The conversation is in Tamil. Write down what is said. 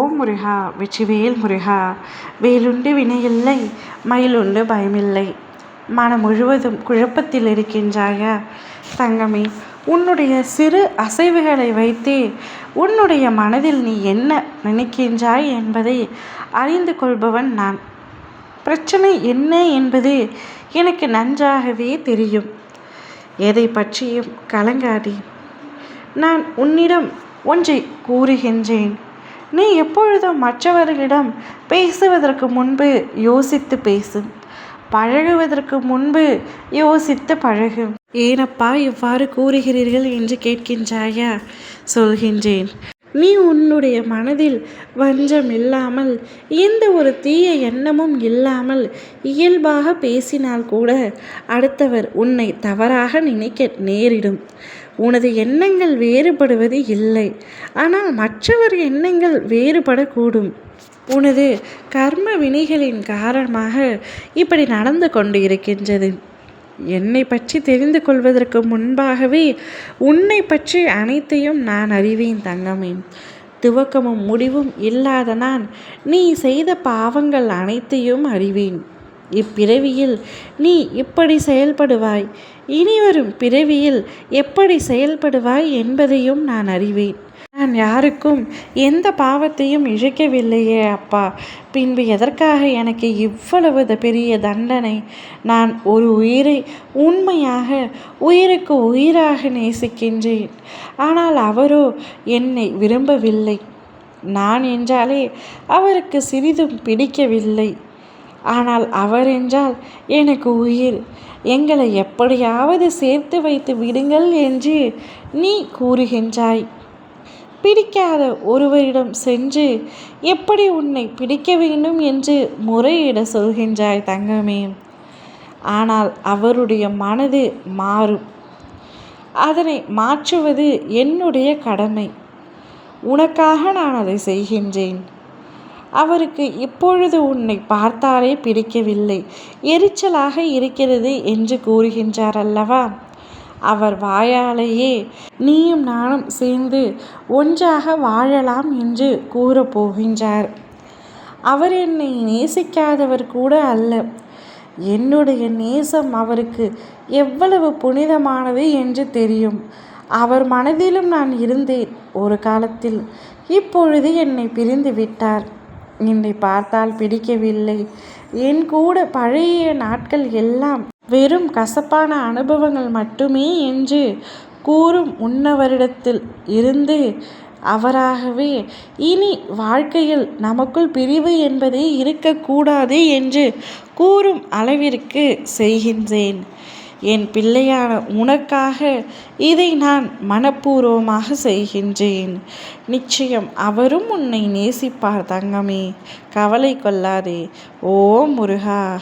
ஓம் முருகா வெற்றிவேல் முருகா வேலுண்டு வினையில்லை மயிலுண்டு பயமில்லை. மனம் முழுவதும் குழப்பத்தில் இருக்கின்றாயா? தங்கமே உன்னுடைய சிறு அசைவுகளை வைத்தே உன்னுடைய மனதில் நீ என்ன நினைக்கின்றாய் என்பதை அறிந்து கொள்பவன் நான். பிரச்சனை என்ன என்பது எனக்கு நன்றாகவே தெரியும். எதை பற்றியும் கலங்காதே. நான் உன்னிடம் ஒன்றை கூறுகின்றேன். நீ எப்பொழுதும் மற்றவர்களிடம் பேசுவதற்கு முன்பு யோசித்து பேசு. பழகுவதற்கு முன்பு யோசித்து பழகு. ஏனப்பா இவ்வாறு கூறுகிறீர்கள் என்று கேட்கின்றாயா? சொல்கின்றேன். நீ உன்னுடைய மனதில் வஞ்சம் இல்லாமல் எந்த ஒரு தீய எண்ணமும் இல்லாமல் இயல்பாக பேசினால் கூட அடுத்தவர் உன்னை தவறாக நினைக்க நேரிடும். உனது எண்ணங்கள் வேறுபடுவது இல்லை. ஆனால் மற்றவர் எண்ணங்கள் வேறுபடக்கூடும். உனது கர்ம வினைகளின் காரணமாக இப்படி நடந்து கொண்டு இருக்கின்றது என்னை பற்றி தெரிந்து கொள்வதற்கு முன்பாகவே உன்னை பற்றி அனைத்தையும் நான் அறிவேன் தங்கமே. துவக்கமும் முடிவும் இல்லாத நான் நீ செய்த பாவங்கள் அனைத்தையும் அறிவேன். இப்பிறவியில் நீ இப்படி செயல்படுவாய். இனிவரும் பிறவியில் எப்படி செயல்படுவாய் என்பதையும் நான் அறிவேன். நான் யாருக்கும் எந்த பாவத்தையும் இழைக்கவில்லையே அப்பா. பின்பு எதற்காக எனக்கு இவ்வளவு பெரிய தண்டனை? நான் ஒரு உயிரை உண்மையாக உயிருக்கு உயிராக நேசிக்கின்றேன். ஆனால் அவரோ என்னை விரும்பவில்லை. நான் என்றாலே அவருக்கு சிறிதும் பிடிக்கவில்லை. ஆனால் அவர் என்றால் எனக்கு உயிர். எங்களை எப்படியாவது சேர்த்து வைத்து விடுங்கள் என்று நீ கூறுகின்றாய். பிடிக்காத ஒருவரிடம் சென்று எப்படி உன்னை பிடிக்க வேண்டும் என்று முறையிட சொல்கின்றாய் தங்கமே. ஆனால் அவருடைய மனது மாறும். அதனை மாற்றுவது என்னுடைய கடமை. உனக்காக நான் அதை செய்கின்றேன். அவருக்கு இப்பொழுது உன்னை பார்த்தாலே பிடிக்கவில்லை. எரிச்சலாக இருக்கிறது என்று கூறுகின்றார் அல்லவா? அவர் வாயாலேயே நீயும் நானும் சேர்ந்து ஒன்றாக வாழலாம் என்று கூறப்போகின்றார் அவர் என்னை நேசிக்காதவர் கூட அல்ல. என்னுடைய நேசம் அவருக்கு எவ்வளவு புனிதமானது என்று தெரியும். அவர் மனதிலும் நான் இருந்தேன். ஒரு காலத்தில் இப்பொழுது என்னை பிரிந்து விட்டார். என்னை பார்த்தால் பிடிக்கவில்லை. என் கூட பழைய நாட்கள் எல்லாம் வெறும் கசப்பான அனுபவங்கள் மட்டுமே என்று கூறும் உன்னவரிடத்தில் இருந்து அவராகவே இனி வாழ்க்கையில் நமக்குள் பிரிவு என்பதே இருக்கக்கூடாது என்று கூறும் அளவிற்கு செய்கின்றேன். என் பிள்ளையான உனக்காக இதை நான் மனப்பூர்வமாக செய்கின்றேன். நிச்சயம் அவரும் உன்னை நேசிப்பார் தங்கமே. கவலை கொள்ளாதே. ஓ முருகா!